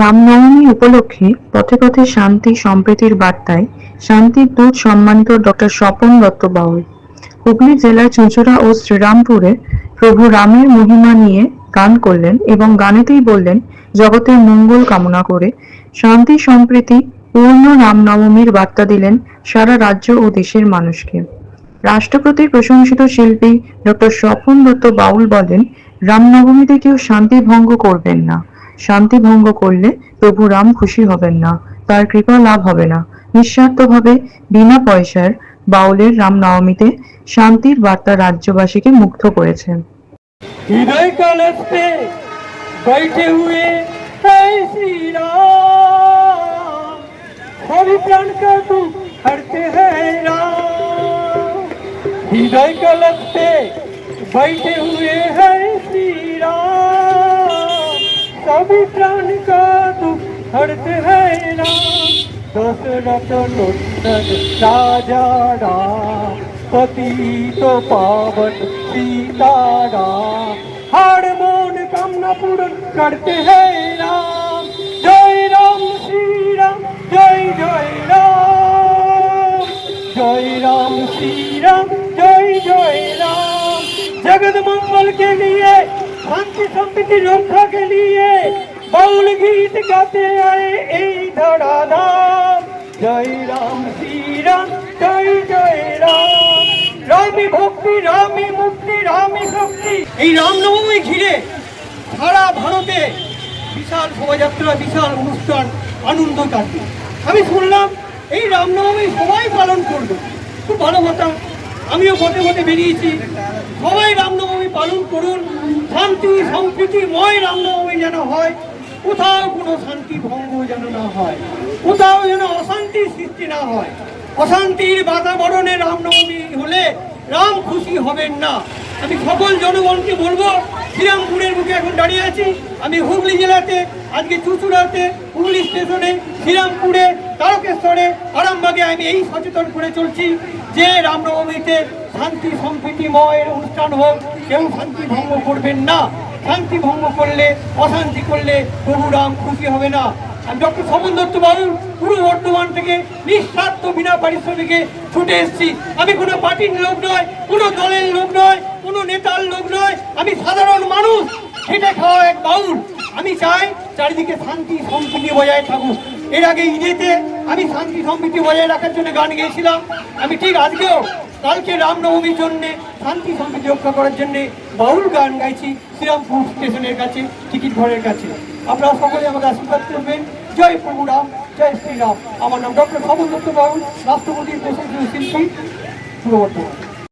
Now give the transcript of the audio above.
রামনবমী উপলক্ষে পথে পথে শান্তি সম্প্রীতির বার্তায় শান্তির দূত সম্মানিত ডক্টর স্বপন দত্ত বাউল। হুগলি জেলার চুঁচুড়া ও শ্রীরামপুরে প্রভু রামের মহিমা নিয়ে গান করলেন এবং গানেতেই বললেন, জগতের মঙ্গল কামনা করে শান্তি সম্প্রীতি পূর্ণ রামনবমীর বার্তা দিলেন সারা রাজ্য ও দেশের মানুষকে। রাষ্ট্রপতির প্রশংসিত শিল্পী ডক্টর স্বপন দত্ত বাউল বলেন, রামনবমীতে কেউ শান্তি ভঙ্গ করবেন না। শান্তি ভঙ্গ করলে প্রভু রাম খুশি হবেন না তার কৃপা লাভ হবে না নিঃস্বার্থভাবে বিনা পয়সার বাউলের রামনবমীতে শান্তির বার্তা রাজ্যবাসীকে মুগ্ধ করেছে हृदय कलश पे बैठे हुए है श्री राम सभी प्राण का दुख हरते हैं राम हृदय कलश पे बैठे हुए हैं श्री राम सभी प्राण का दुख हरते हैं राम दशरथ नंदन राजा राम पतित पावन सीताराम हर मोन कामना पूर्ण करते हैं राम जय राम श्री राम जय जय राम जय राम श्री राम जय जय राम जगत मंगल के लिए শান্তি সম্প্রীতি রক্ষা কে লিয়ে বাউল গীত গাতে আয়ে এই ধরাধাম। জয় রাম শ্রী রাম জয় জয় রাম। রামী ভক্তি, রামী মুক্তি, রামী শক্তি। এই রামনবমী ঘিরে সারা ভারতে বিশাল শোভাযাত্রা, বিশাল অনুষ্ঠান, আনন্দ কাটবে। আমি শুনলাম এই রামনবমী সবাই পালন করবে। খুব ভালো কথা। আমিও পথে পথে বেরিয়েছি। সবাই রামনবমী পালন করুন। শান্তি সম্প্রীতিময় রামনবমী যেন হয়। কোথাও কোনো শান্তি ভঙ্গ যেন না হয়। কোথাও যেন অশান্তির সৃষ্টি না হয়। অশান্তির বাতাবরণে রামনবমী হলে রাম খুশি হবেন না। আমি সকল জনগণকে বলব, শ্রীরামপুরের বুকে এখন দাঁড়িয়ে আছি। আমি হুগলি জেলাতে, আজকে চুচুড়াতে হুগলি স্টেশনে, শ্রীরামপুরে, তারকেশ্বরে, আরামবাগে আমি এই সচেতন করে চলছি যে রামনবমীতে শান্তি সম্প্রীতিময়ের অনুষ্ঠান হোক, কেউ শান্তি ভঙ্গ করবেন না। শান্তি ভঙ্গ করলে, অশান্তি করলে প্রভু রাম খুশি হবে না। আমি ডক্টর সমন দত্ত বাবু, পূর্ব বর্ধমান থেকে নিঃস্বার্থ বিনা পারিশ্রমিকে ছুটে এসেছি। আমি কোনো পার্টির লোক নয়, কোনো দলের লোক নয়, কোনো নেতার লোক নয়। আমি সাধারণ মানুষ, খেটে খাওয়া এক বাউল। আমি চাই চারিদিকে শান্তি, সম্প্রীতি বজায় থাকুক। এর আগে ঈদেতে আমি শান্তি সম্প্রীতি বজায় রাখার জন্য গান গেয়েছিলাম। আমি ঠিক আজকেও কালকে রামনবমীর জন্যে শান্তি সম্প্রীতি রক্ষা করার জন্য বাউল গান গাইছি শ্রীরামপুর স্টেশনের কাছে, টিকিট ঘরের কাছে। আপনারা সকলে আমাকে আশীর্বাদ করবেন। জয় প্রভু রাম, জয় শ্রীরাম। আমার নাম ডক্টর সমন দত্ত বাউল রাষ্ট্রপতির প্রশংসিত শিল্পী পূর্ব